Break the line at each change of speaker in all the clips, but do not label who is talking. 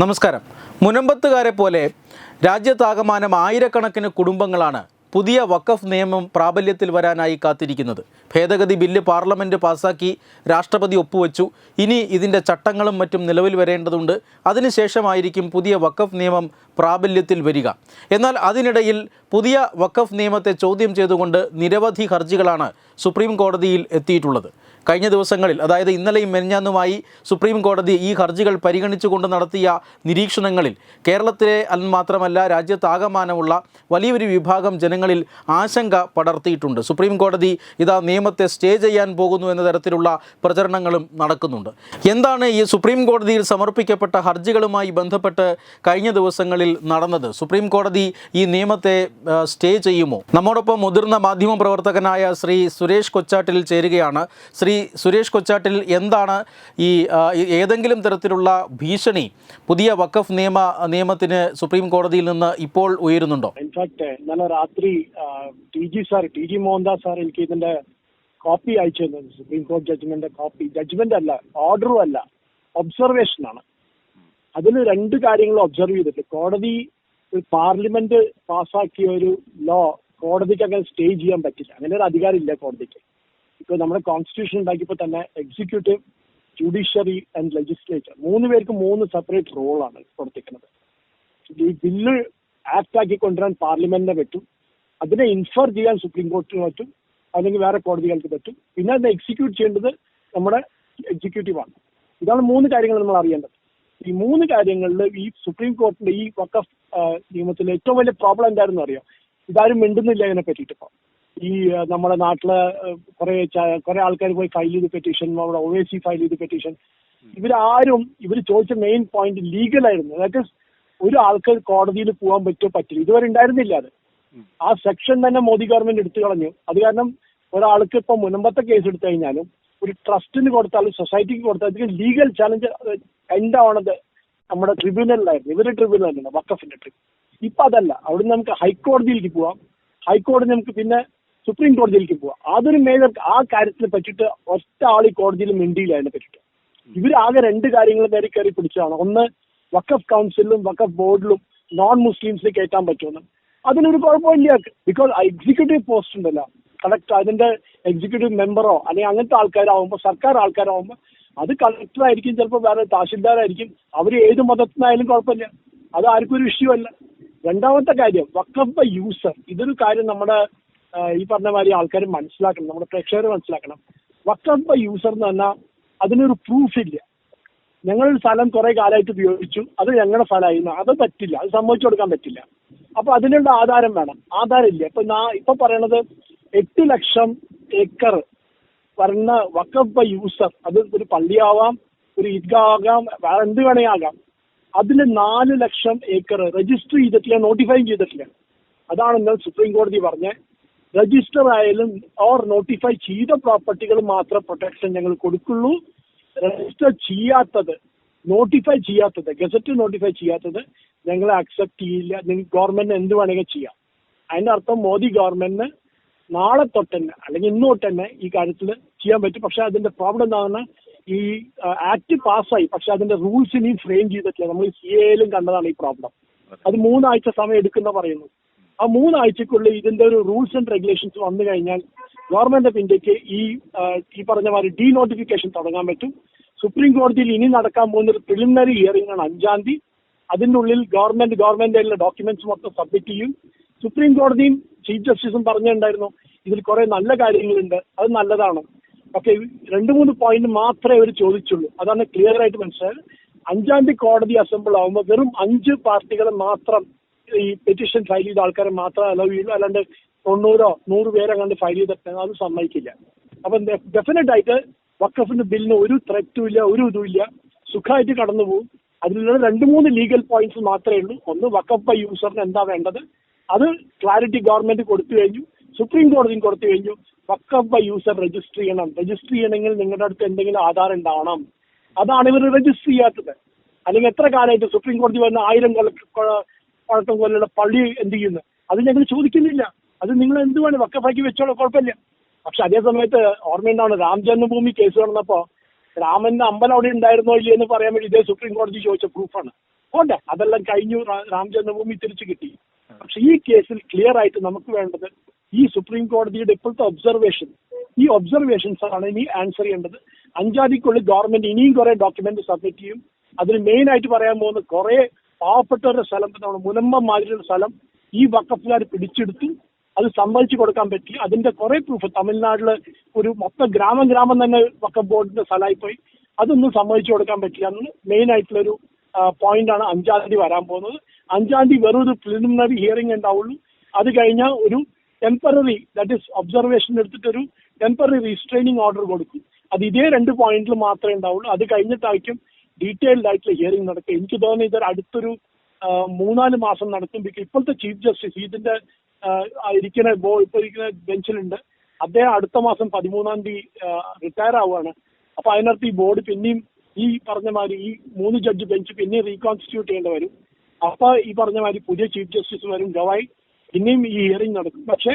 നമസ്കാരം. മുനമ്പത്തുകാരെ പോലെ രാജ്യത്താകമാനം ആയിരക്കണക്കിന് കുടുംബങ്ങളാണ് പുതിയ വഖഫ് നിയമം പ്രാബല്യത്തിൽ വരാനായി കാത്തിരിക്കുന്നത്. ഭേദഗതി ബില്ല് പാർലമെന്റ് പാസാക്കി രാഷ്ട്രപതി ഒപ്പുവെച്ചു. ഇനി ഇതിന്റെ ചട്ടങ്ങളും മറ്റും നിലവിൽ വരേണ്ടതുണ്ട്. അതിനുശേഷമായിരിക്കും പുതിയ വഖഫ് നിയമം പ്രാബല്യത്തിൽ വരിക. എന്നാൽ അതിനിടയിൽ പുതിയ വഖഫ് നിയമത്തെ ചോദ്യം ചെയ്തുകൊണ്ട് നിരവധി ഹർജികളാണ് സുപ്രീം കോടതിയിൽ എത്തിയിട്ടുള്ളത്. കഴിഞ്ഞ ദിവസങ്ങളിൽ അതായത് ഇന്നലെയും മെനഞ്ഞാന്നുമായി സുപ്രീം കോടതി ഈ ഹർജികൾ പരിഗണിച്ചുകൊണ്ട് നടത്തിയ നിരീക്ഷണങ്ങളിൽ കേരളത്തിലെ മാത്രമല്ല രാജ്യത്താകമാനമുള്ള വലിയൊരു വിഭാഗം ജനങ്ങളിൽ ആശങ്ക പടർത്തിയിട്ടുണ്ട്. സുപ്രീം കോടതി ഇതാ നിയമത്തെ സ്റ്റേ ചെയ്യാൻ പോകുന്നു എന്ന തരത്തിലുള്ള പ്രചരണങ്ങളും നടക്കുന്നുണ്ട്. എന്താണ് ഈ സുപ്രീം കോടതിയിൽ സമർപ്പിക്കപ്പെട്ട ഹർജികളുമായി ബന്ധപ്പെട്ട് കഴിഞ്ഞ ദിവസങ്ങളിൽ നടന്നത്. സുപ്രീം കോടതി ഈ നിയമത്തെ സ്റ്റേ ചെയ്യുമോ? നമ്മോടൊപ്പം മുതിർന്ന മാധ്യമ പ്രവർത്തകനായ ശ്രീ സുരേഷ് കൊച്ചാട്ടിൽ ചേരുകയാണ്. ശ്രീ സുരേഷ് കൊച്ചാട്ടിൽ എന്താണ് ഈ ഏതെങ്കിലും തരത്തിലുള്ള ഭീഷണി പുതിയ വഖഫ് നിയമ നിയമത്തിന് സുപ്രീം കോടതിയിൽ നിന്ന് ഇപ്പോൾ ഉയരുന്നുണ്ടോ?
ഇൻഫാക്ട് ഇന്നലെ രാത്രി T G sir T G Mohandas sir എനിക്ക് ഇതിന്റെ കോപ്പി അയച്ചു തന്നത്. സുപ്രീം കോടതി ജഡ്ജ്മെന്റ് കോപ്പി. ജഡ്ജ്മെന്റ് അല്ല ഓർഡറും അല്ല ഒബ്സർവേഷൻ ആണ്. അതിൽ രണ്ട് കാര്യങ്ങൾ ഒബ്സർവ് ചെയ്തിട്ട് കോടതി പാർലമെന്റ് പാസ്സാക്കിയ ഒരു ലോ കോടതിക്ക് അങ്ങനെ സ്റ്റേ ചെയ്യാൻ പറ്റില്ല. അങ്ങനെ ഒരു അധികാരം ഇല്ല കോടതിക്ക്. ഇപ്പൊ നമ്മുടെ കോൺസ്റ്റിറ്റ്യൂഷൻ ഉണ്ടാക്കിയപ്പോൾ തന്നെ എക്സിക്യൂട്ടീവ് ജുഡീഷ്യറി ആൻഡ് ലെജിസ്ലേച്ചർ മൂന്ന് പേർക്ക് മൂന്ന് സെപ്പറേറ്റ് റോളാണ് കൊടുത്തിരിക്കുന്നത്. ഈ ബില്ല് ആക്ട് ആക്കി കൊണ്ടുവരാൻ പാർലമെന്റിനെ പറ്റും. അതിനെ ഇൻഫർ ചെയ്യാൻ സുപ്രീം കോടതിന് പറ്റും. അല്ലെങ്കിൽ വേറെ കോടതികൾക്ക് പറ്റും. പിന്നെ അതിനെ എക്സിക്യൂട്ട് ചെയ്യേണ്ടത് നമ്മുടെ എക്സിക്യൂട്ടീവാണ് ഇതാണ് മൂന്ന് കാര്യങ്ങൾ നമ്മൾ അറിയേണ്ടത്. ഈ മൂന്ന് കാര്യങ്ങളിൽ ഈ സുപ്രീം കോടതിയുടെ ഈ വക്കഫ് നിയമത്തിലെ ഏറ്റവും വലിയ പ്രോബ്ലം എന്തായിരുന്നു അറിയാം? ഇതാരും മിണ്ടുന്നില്ല ഇതിനെ പറ്റിയിട്ട് ഇപ്പൊ. ഈ നമ്മുടെ നാട്ടിലെ കുറെ കുറെ ആൾക്കാർ പോയി ഫയൽ ചെയ്ത് പെറ്റീഷൻ നമ്മുടെ ഒ എ സി ഫയൽ ചെയ്ത് പെറ്റീഷൻ ഇവരാരും ഇവർ ചോദിച്ച മെയിൻ പോയിന്റ് ലീഗലായിരുന്നു അതായത് ഒരു ആൾക്കാർ കോടതിയിൽ പോകാൻ പറ്റുമോ പറ്റില്ല. ഇതുവരെ ഉണ്ടായിരുന്നില്ല അത്. ആ സെക്ഷൻ തന്നെ മോദി ഗവൺമെന്റ് എടുത്തു കളഞ്ഞു. അത് കാരണം ഒരാൾക്ക് ഇപ്പൊ മുനമ്പത്തെ കേസ് എടുത്തു കഴിഞ്ഞാലും ഒരു ട്രസ്റ്റിന് കൊടുത്താലും സൊസൈറ്റിക്ക് കൊടുത്താലും ലീഗൽ ചാലഞ്ച് ആവണത് നമ്മുടെ ട്രിബ്യൂണലിലായിരുന്നു. ഇവരുടെ ട്രിബ്യൂണലാണ് വക്കഫിന്റെ ട്രിബ്യൂണൽ ഇപ്പൊ അതല്ല. അവിടുന്ന് നമുക്ക് ഹൈക്കോടതിയിലേക്ക് പോവാം. ഹൈക്കോടതി നമുക്ക് പിന്നെ സുപ്രീം കോടതിയിലേക്ക് പോവാം. അതൊരു മേജർ ആ കാര്യത്തിനെ പറ്റിയിട്ട് ഒറ്റ ആൾ ഈ കോടതിയിൽ മിണ്ടിയില്ല അതിനെ പറ്റിയിട്ട്. ഇവർ ആകെ രണ്ട് കാര്യങ്ങൾ നേരെ കയറി പിടിച്ചതാണ്. ഒന്ന് വക്കഫ് കൗൺസിലും വക്കഫ് ബോർഡിലും നോൺ മുസ്ലിംസിനെ കയറ്റാൻ പറ്റുമെന്ന്. അതിനൊരു കുഴപ്പമില്ല. ബിക്കോസ് എക്സിക്യൂട്ടീവ് പോസ്റ്റ് ഉണ്ടല്ലോ. കളക്ടർ അതിന്റെ എക്സിക്യൂട്ടീവ് മെമ്പറോ അല്ലെങ്കിൽ അങ്ങനത്തെ ആൾക്കാരാവുമ്പോൾ സർക്കാർ ആൾക്കാരാവുമ്പോൾ അത് കളക്ടർ ആയിരിക്കും ചിലപ്പോൾ വേറെ തഹസിൽദാരായിരിക്കും. അവർ ഏത് മതത്തിനായാലും കുഴപ്പമില്ല. അത് ആർക്കും ഒരു ഇഷ്യൂ അല്ല. രണ്ടാമത്തെ കാര്യം വക്കഫ് യൂസർ ഇതൊരു കാര്യം നമ്മുടെ ഈ പറഞ്ഞ മാതിരി ആൾക്കാർ മനസ്സിലാക്കണം നമ്മുടെ പ്രേക്ഷകർ മനസ്സിലാക്കണം. വക്കഫ് യൂസർ എന്ന് പറഞ്ഞാൽ അതിനൊരു പ്രൂഫ് ഇല്ല. ഞങ്ങൾ സ്ഥലം കുറെ കാലമായിട്ട് ഉപയോഗിച്ചു. അത് ഞങ്ങളുടെ സ്ഥലമായിരുന്നു. അത് പറ്റില്ല. അത് സമ്മതിച്ചു കൊടുക്കാൻ പറ്റില്ല. അപ്പൊ അതിനുള്ള ആധാരം വേണം. ആധാരം ഇല്ല. ഇപ്പൊ ഇപ്പൊ പറയണത് എട്ട് ലക്ഷം ഏക്കർ വരുന്ന വക്കഫ് യൂസർ അത് ഒരു പള്ളിയാവാം ഒരു ഈദ്ഗാ ആകാം വേറെ എന്ത് വേണേ ആകാം. നാല് ലക്ഷം ഏക്കർ രജിസ്റ്റർ ചെയ്തിട്ടില്ല നോട്ടിഫൈ ചെയ്തിട്ടില്ല. അതാണ് ഇന്നലെ സുപ്രീം കോടതി പറഞ്ഞ രജിസ്റ്റർ ആയാലും ഓർ നോട്ടിഫൈ ചെയ്ത പ്രോപ്പർട്ടികൾ മാത്രം പ്രൊട്ടക്ഷൻ ഞങ്ങൾ കൊടുക്കുള്ളൂ. രജിസ്റ്റർ ചെയ്യാത്തത് നോട്ടിഫൈ ചെയ്യാത്തത് ഗസറ്റ് നോട്ടിഫൈ ചെയ്യാത്തത് ഞങ്ങൾ അക്സെപ്റ്റ് ചെയ്യില്ല. നിങ്ങൾ ഗവൺമെന്റ് എന്ത് വേണമെങ്കിൽ ചെയ്യാം. അതിന്റെ അർത്ഥം മോദി ഗവൺമെന്റിന് നാളെ തൊട്ട് തന്നെ അല്ലെങ്കിൽ ഇന്ന് തൊട്ട് തന്നെ ഈ കാര്യത്തിൽ ചെയ്യാൻ പറ്റും. പക്ഷെ അതിന്റെ പ്രോബ്ലം എന്താണെന്ന് ഈ ആക്ട് പാസ്സായി പക്ഷെ അതിന്റെ റൂൾസ് ഇനി ഫ്രെയിം ചെയ്തിട്ടില്ല. നമ്മൾ സി എയിലും കണ്ടതാണ് ഈ പ്രോബ്ലം അത്. മൂന്നാഴ്ച സമയം എടുക്കുന്ന പറയുന്നു. ആ മൂന്നാഴ്ചക്കുള്ളിൽ ഇതിന്റെ ഒരു റൂൾസ് ആൻഡ് റെഗുലേഷൻസ് വന്നു കഴിഞ്ഞാൽ ഗവൺമെന്റ് ഓഫ് ഇന്ത്യയ്ക്ക് ഈ ഈ പറഞ്ഞ മാതിരി ഡി നോട്ടിഫിക്കേഷൻ തുടങ്ങാൻ പറ്റും. സുപ്രീം കോടതിയിൽ ഇനി നടക്കാൻ പോകുന്ന ഒരു പ്രിലിമിനറി ഹിയറിംഗ് ആണ് അഞ്ചാം തീയതി. അതിനുള്ളിൽ ഉള്ളിൽ ഗവൺമെന്റ് ഗവൺമെന്റ് ഡോക്യുമെന്റ്സ് മൊത്തം സബ്മിറ്റ് ചെയ്യും. സുപ്രീം കോടതിയും ചീഫ് ജസ്റ്റിസും പറഞ്ഞിട്ടുണ്ടായിരുന്നു ഇതിൽ കുറെ നല്ല കാര്യങ്ങളുണ്ട് അത് നല്ലതാണ്. പക്ഷെ രണ്ട് മൂന്ന് പോയിന്റ് മാത്രമേ അവർ ചോദിച്ചുള്ളൂ. അതാണ് ക്ലിയർ ആയിട്ട് മനസ്സിലായത്. അഞ്ചാം തീയതി കോടതി അസംബിൾ ആവുമ്പോൾ വെറും അഞ്ച് പാർട്ടികൾ മാത്രം ഈ പെറ്റീഷൻ ഫയൽ ചെയ്ത ആൾക്കാരെ മാത്രം അലോ ചെയ്യുള്ളൂ. അല്ലാണ്ട് തൊണ്ണൂറോ നൂറ് പേരെ കണ്ട് ഫയൽ ചെയ്തിട്ട് അത് സമ്മതിക്കില്ല. അപ്പം ഡെഫിനറ്റ് ആയിട്ട് വക്കഫിന്റെ ബില്ലിന് ഒരു ത്രെറ്റും ഇല്ല ഒരു ഇതും ഇല്ല. സുഖമായിട്ട് കടന്നു പോകും അതിലുള്ള രണ്ട് മൂന്ന് ലീഗൽ പോയിന്റ്സ് മാത്രമേ ഉള്ളൂ. ഒന്ന് വക്കഫ് ബൈ യൂസറിന് എന്താ വേണ്ടത്? അത് ക്ലാരിറ്റി ഗവൺമെന്റ് കൊടുത്തു കഴിഞ്ഞു സുപ്രീം കോടതിയും കൊടുത്തു കഴിഞ്ഞു. വക്കഫ് യൂസർ രജിസ്റ്റർ ചെയ്യണം. രജിസ്റ്റർ ചെയ്യണമെങ്കിൽ നിങ്ങളുടെ അടുത്ത് എന്തെങ്കിലും ആധാർ ഉണ്ടാവണം. അതാണ് ഇവർ രജിസ്റ്റർ ചെയ്യാത്തത്. അല്ലെങ്കിൽ എത്ര കാലമായിട്ട് സുപ്രീം കോടതി വന്ന ആയിരം കൊല്ല കൊ- പഴക്കം കൊല്ലുള്ള പള്ളി എന്ത് ചെയ്യുന്നു? അത് ഞങ്ങൾ ചോദിക്കുന്നില്ല. അത് നിങ്ങൾ എന്ത് വേണം? വക്കഫാക്കി വെച്ചോളൂ കുഴപ്പമില്ല. പക്ഷെ അതേ സമയത്ത് ഓർമ്മയുണ്ടാണ് രാം ജന്മഭൂമി കേസ് നടന്നപ്പോ രാമന്റെ അമ്പലം അവിടെ ഉണ്ടായിരുന്നോ ഇല്ലേ എന്ന് പറയാൻ വേണ്ടി ഇതേ സുപ്രീം കോടതി ചോദിച്ച പ്രൂഫാണ് അതെല്ലാം കഴിഞ്ഞു രാം ജന്മഭൂമി തിരിച്ചു കിട്ടി. പക്ഷെ ഈ കേസിൽ ക്ലിയർ ആയിട്ട് നമുക്ക് വേണ്ടത് ഈ സുപ്രീം കോടതിയുടെ ഇപ്പോഴത്തെ ഒബ്സർവേഷൻ ഈ ഒബ്സർവേഷൻസ് ആണ് ഇനി ആൻസർ ചെയ്യേണ്ടത്. അഞ്ചാതിക്കുള്ളിൽ ഗവൺമെന്റ് ഇനിയും കുറെ ഡോക്യുമെന്റ് സബ്മിറ്റ് ചെയ്യും. അതിൽ മെയിൻ ആയിട്ട് പറയാൻ പോകുന്ന കുറെ പാവപ്പെട്ടവരുടെ സ്ഥലം നമ്മുടെ മുനമ്പം മാതിരിയുള്ള സ്ഥലം ഈ വക്കഫുകാർ പിടിച്ചെടുത്തു. അത് സമ്മതിച്ചു കൊടുക്കാൻ പറ്റി. അതിന്റെ കുറെ പ്രൂഫ് തമിഴ്നാട്ടിൽ ഒരു മൊത്തം ഗ്രാമം ഗ്രാമം തന്നെ വക്കഫ് ബോർഡിന്റെ സ്ഥലമായി പോയി അതൊന്നും സമ്മതിച്ചു കൊടുക്കാൻ പറ്റില്ല എന്ന് മെയിൻ ആയിട്ടുള്ള ഒരു പോയിന്റ് ആണ് അഞ്ചാം തീയതി വരാൻ പോകുന്നത്. അഞ്ചാം തീയതി വെറും ഒരു പ്രിലിമിനറി ഹിയറിംഗ് ഉണ്ടാവുള്ളൂ. അത് കഴിഞ്ഞാൽ ഒരു ടെമ്പററി ദാറ്റ് ഇസ് ഒബ്സർവേഷൻ എടുത്തിട്ട് ഒരു ടെമ്പററി റീസ്ട്രെയിനിങ് ഓർഡർ കൊടുക്കും. അത് ഇതേ രണ്ട് പോയിന്റിൽ മാത്രമേ ഉണ്ടാവുള്ളൂ. അത് കഴിഞ്ഞിട്ടായിരിക്കും ഡീറ്റെയിൽഡ് ആയിട്ടുള്ള ഹിയറിംഗ് നടക്കുക. എനിക്ക് തോന്നുന്നു ഇതൊരു അടുത്തൊരു മൂന്നാൽ മാസം നടക്കും. ബിക്കോസ് ഇപ്പോഴത്തെ ചീഫ് ജസ്റ്റിസ് ഇതിന്റെ ഇരിക്കുന്ന ബോ ഇപ്പൊ ഇരിക്കുന്ന ബെഞ്ചിലുണ്ട് അദ്ദേഹം അടുത്ത മാസം പതിമൂന്നാം തീയതി റിട്ടയർ ആവുകയാണ്. അപ്പൊ അതിനകത്ത് ഈ ബോർഡ് പിന്നെയും ഈ പറഞ്ഞ മാതിരി ഈ മൂന്ന് ജഡ്ജ് ബെഞ്ച് പിന്നെയും റീകോൺസ്റ്റിറ്റ്യൂട്ട് ചെയ്യേണ്ടി വരും. അപ്പൊ ഈ പറഞ്ഞ മാതിരി പുതിയ ചീഫ് ജസ്റ്റിസ് വരും ഗവായി. പിന്നെയും ഈ ഹിയറിംഗ് നടക്കും. പക്ഷേ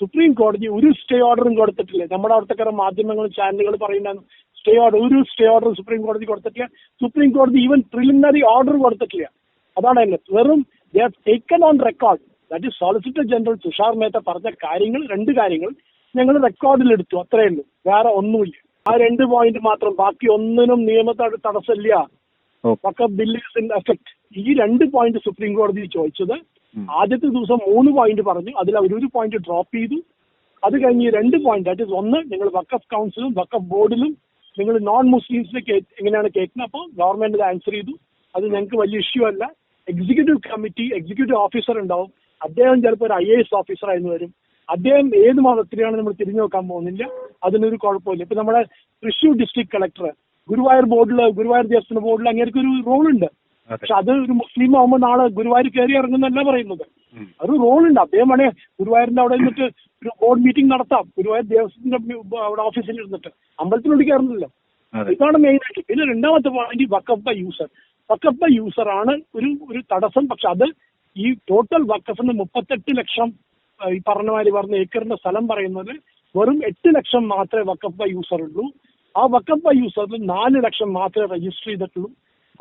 സുപ്രീം കോടതി ഒരു സ്റ്റേ ഓർഡറും കൊടുത്തിട്ടില്ല. നമ്മുടെ അവിടുത്തെ മാധ്യമങ്ങളും ചാനലുകൾ പറയുന്ന സ്റ്റേ ഓർഡർ ഒരു സ്റ്റേ ഓർഡർ സുപ്രീം കോടതി കൊടുത്തിട്ടില്ല. സുപ്രീം കോടതി ഈവൻ പ്രിലിമിനറി ഓർഡർ കൊടുത്തിട്ടില്ല. അതാണ് എന്നെ വെറും they taken on record that is solicitor general Tushar Mehta പറഞ്ഞ കാര്യങ്ങൾ രണ്ട് കാര്യങ്ങൾ ഞങ്ങൾ റെക്കോർഡിൽ എടുത്തു. അത്രയേ ഉള്ളൂ. വേറെ ഒന്നുമില്ല. ആ രണ്ട് പോയിന്റ് മാത്രം. ബാക്കി ഒന്നിനും നിയമത്തോട് തടസ്സമില്ല. ഒക്കെ ബില്ല് ഇൻ എഫക്ട് ഈ രണ്ട് പോയിന്റ് സുപ്രീം കോടതി ചോദിച്ചത് ആദ്യത്തെ ദിവസം മൂന്ന് പോയിന്റ് പറഞ്ഞു. അതിൽ അവർ ഒരു പോയിന്റ് ഡ്രോപ്പ് ചെയ്തു. അത് കഴിഞ്ഞ് ഈ രണ്ട് പോയിന്റ് ദാറ്റ് ഇസ് ഒന്ന് നിങ്ങൾ വക്കഫ് കൗൺസിലും വക്കഫ് ബോർഡിലും നിങ്ങൾ നോൺ മുസ്ലിംസിനെ എങ്ങനെയാണ് കേൾക്കുന്നത്? അപ്പോൾ ഗവൺമെന്റ് ആൻസർ ചെയ്തു. അത് ഞങ്ങൾക്ക് വലിയ ഇഷ്യൂ അല്ല. എക്സിക്യൂട്ടീവ് കമ്മിറ്റി എക്സിക്യൂട്ടീവ് ഓഫീസർ ഉണ്ടാവും. അദ്ദേഹം ചിലപ്പോൾ ഒരു ഐ എ എസ് ഓഫീസർ ആയിരുന്നു വരും. അദ്ദേഹം ഏത് മതത്തിലാണ് നമ്മൾ തിരിഞ്ഞു നോക്കാൻ പോകുന്നില്ല? അതിനൊരു കുഴപ്പമില്ല. ഇപ്പൊ നമ്മുടെ തൃശൂർ ഡിസ്ട്രിക്ട് കളക്ടർ ഗുരുവായൂർ ബോർഡിൽ ഗുരുവായൂർ ദേവസ്വം ബോർഡിൽ അങ്ങനെയൊക്കെ ഒരു റോൾ ഉണ്ട്. പക്ഷെ അത് ഒരു മുസ്ലിം ആവുമ്പോൾ നാളെ ഗുരുവായൂർ കയറി ഇറങ്ങുന്നല്ല പറയുന്നത്. അത് റോൾ ഉണ്ട് അദ്ദേഹം വേണേ ഗുരുവായൂരിന്റെ അവിടെ നിന്നിട്ട് ഒരു ബോർഡ് മീറ്റിംഗ് നടത്താം. ഗുരുവായൂർ ദേവസ്വത്തിന്റെ അവിടെ ഓഫീസിൽ ഇരുന്നിട്ട്. അമ്പലത്തിനുള്ളിൽ കയറുന്നില്ല. ഇതാണ് മെയിൻ ആയിട്ട്. പിന്നെ രണ്ടാമത്തെ പോയിന്റ് വക്കഫ് ബൈ യൂസർ. വക്കഫ് ബൈ യൂസർ ആണ് ഒരു ഒരു തടസ്സം. പക്ഷെ അത് ഈ ടോട്ടൽ വക്കഫിന് മുപ്പത്തെട്ട് ലക്ഷം ഈ പറഞ്ഞമാതിരി പറഞ്ഞ ഏക്കറിന്റെ സ്ഥലം പറയുന്നത് വെറും എട്ട് ലക്ഷം മാത്രമേ വക്കഫ് ബൈ യൂസർ ഉള്ളൂ. ആ വക്കഫ് ബൈ യൂസറിൽ നാല് ലക്ഷം മാത്രമേ രജിസ്റ്റർ ചെയ്തിട്ടുള്ളൂ.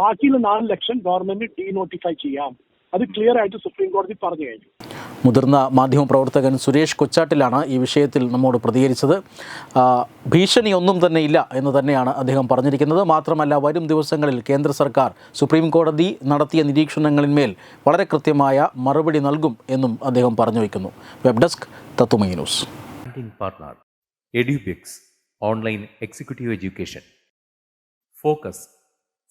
ബാക്കിയുള്ള നാല് ലക്ഷം ഗവൺമെന്റ് ഡീ നോട്ടിഫൈ ചെയ്യാം. അത് ക്ലിയർ ആയിട്ട് സുപ്രീം കോടതി പറഞ്ഞു കഴിഞ്ഞു.
മുതിർന്ന മാധ്യമപ്രവർത്തകൻ സുരേഷ് കൊച്ചാട്ടിലാണ് ഈ വിഷയത്തിൽ നമ്മോട് പ്രതികരിച്ചത്. ഭീഷണി ഭീഷണിയൊന്നും തന്നെ ഇല്ല എന്ന് തന്നെയാണ് അദ്ദേഹം പറഞ്ഞിരിക്കുന്നത്. മാത്രമല്ല വരും ദിവസങ്ങളിൽ കേന്ദ്ര സർക്കാർ സുപ്രീം കോടതി നടത്തിയ നിരീക്ഷണങ്ങളിന്മേൽ വളരെ കൃത്യമായ മറുപടി നൽകും എന്നും അദ്ദേഹം പറഞ്ഞു വയ്ക്കുന്നു വെബ് ഡെസ്ക് തത്തുമൈ news
partner online executive education Education.